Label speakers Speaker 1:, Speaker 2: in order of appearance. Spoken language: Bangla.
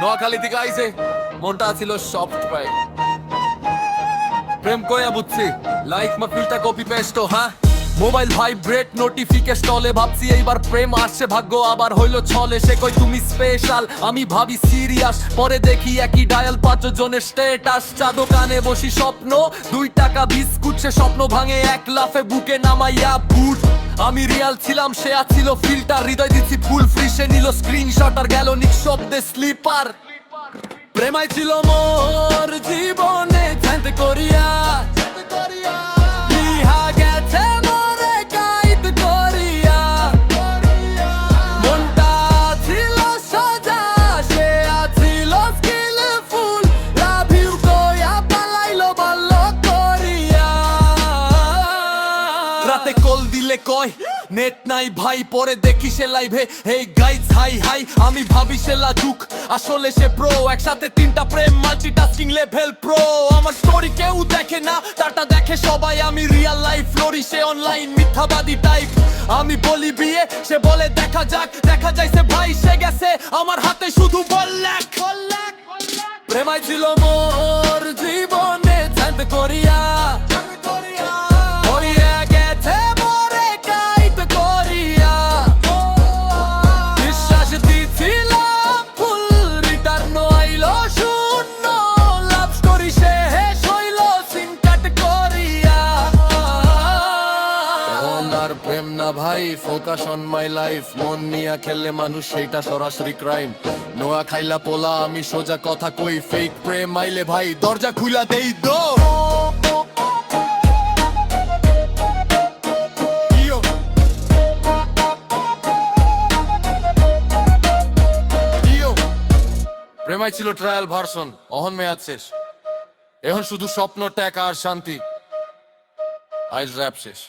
Speaker 1: নোয়াখালী থেকে আইছে। মনটা ছিল সফট পাই প্রেম কয়া বুঝছি লাইক মাহফিলটা কপি পেস্ট হ্যাঁ? মোবাইল ভাইব্রেট নোটিফিকেশন টলে ভাবছি, এইবার প্রেম আসছে, ভাগ্য আবার হইল ছলে। সে কই তুমি স্পেশাল আমি ভাবি সিরিয়াস পরে দেখি একই ডায়াল পাঁচ জনের স্টেটাস চা দোকানে বসি স্বপ্ন, দুই টাকা বিস্কুট, সে স্বপ্ন ভাঙে, এক লাফে বুকে নামাইয়া বুট আমি রিয়াল ছিলাম সে ছিল ফিল্টার হৃদয় দিচ্ছি ফুল ফ্রি সে নিল স্ক্রিনশট আর গেল নিঃশব্দে স্লিপার প্রেমাই ছিল মোর জীবনে করিয়া রাতে কল দিলে কয়, নেট নাই ভাই, পরে দেখি সে লাইভে হেই গাইজ হাই হাই আমি ভাবি সে লাজুক, আসলে সে প্রো একসাথে তিনটা প্রেম মাল্টিটাস্কিং লেভেল প্রো আমার স্টোরি কেউ দেখে না, তারটা দেখে সবাই। আমি রিয়েল লাইফ ফ্লোরি সে অনলাইন মিথ্যাবাদী টাইপ আমি বলি বিয়ে, সে বলে দেখা যাক, দেখা যাইছে ভাই, সে গেছে। আমার হাতে শুধু বললেক প্রেমাই ছিল মোর আর প্রেম না ভাই ফোকাস অন মাই লাইফ মন নিয়া খেললে মানুষ সেইটা সরাসরি ক্রাইম নোয়া খাইলা পোলা, আমি সোজা কথা কই ফেক প্রেম আইলে ভাই, দরজা খুলা দেই দো। প্রেমাই ছিল ট্রায়াল ভার্সন অহন মেয়াদ শেষ। এখন শুধু স্বপ্ন ট্যাকা আর শান্তি। আইজ র্যাপ শেষ।